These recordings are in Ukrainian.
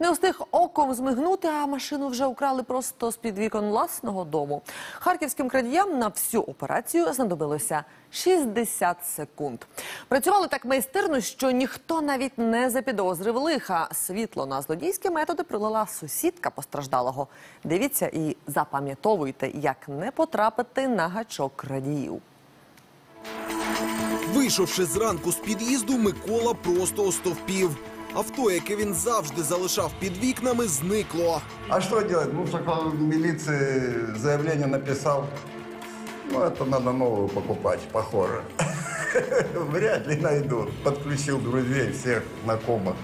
Не встиг оком змигнути, а машину вже украли просто з-під вікон власного дому. Харківським крадіям на всю операцію знадобилося 60 секунд. Працювали так майстерно, що ніхто навіть не запідозрив лиха. Світло на злодійські методи пролила сусідка постраждалого. Дивіться і запам'ятовуйте, як не потрапити на гачок крадіїв. Вийшовши зранку з під'їзду, Микола просто остовпів. Авто, яке він завжди залишав під вікнами, зникло. А что делать? Ну, только в милиции заявление написал. Ну, это надо новую покупать, похоже. Вряд ли найдут. Подключил друзей, всех знакомых.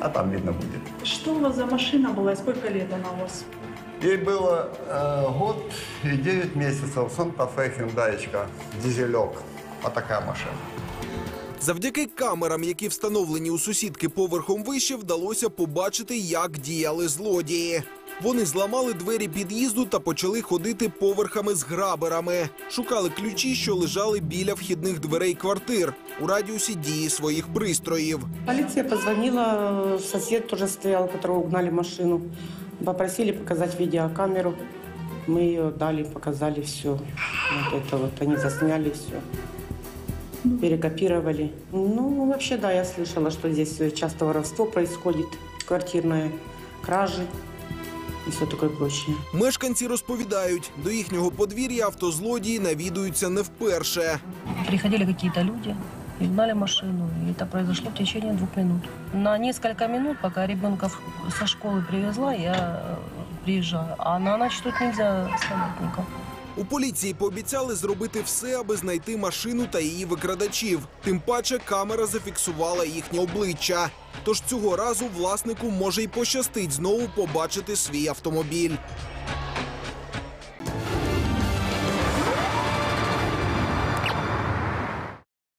А там видно будет. Что у вас за машина была и сколько лет она у вас? Ей было э, год и 9 месяцев. Санта-Фе, хендаечка, дизелек. Вот такая машина. Завдяки камерам, які встановлені у сусідки поверхом вище, вдалося побачити, як діяли злодії. Вони зламали двері під'їзду та почали ходити поверхами з граберами. Шукали ключі, що лежали біля вхідних дверей квартир у радіусі дії своїх пристроїв. Полиция позвонила, э, сосед тоже стоял, у которого угнали машину. Попросили показать видеокамеру. Мы ее дали, показали все. Вот это вот они засняли все. Перекопировали. Ну, вообще, да, я слышала, что здесь часто воровство происходит, квартирные кражи и все такое прочее. Мешканці розповідають, до їхнього подвір'я автозлодії навідуються не вперше. Приходили какие-то люди и гнали машину. И это произошло в течение двух минут. На несколько минут, пока ребенка в- со школы привезла, я э, приезжаю. А на ночь тут нельзя оставлять никого. У поліції пообіцяли зробити все, аби знайти машину та її викрадачів. Тим паче камера зафіксувала їхнє обличчя. Тож цього разу власнику може й пощастить знову побачити свій автомобіль.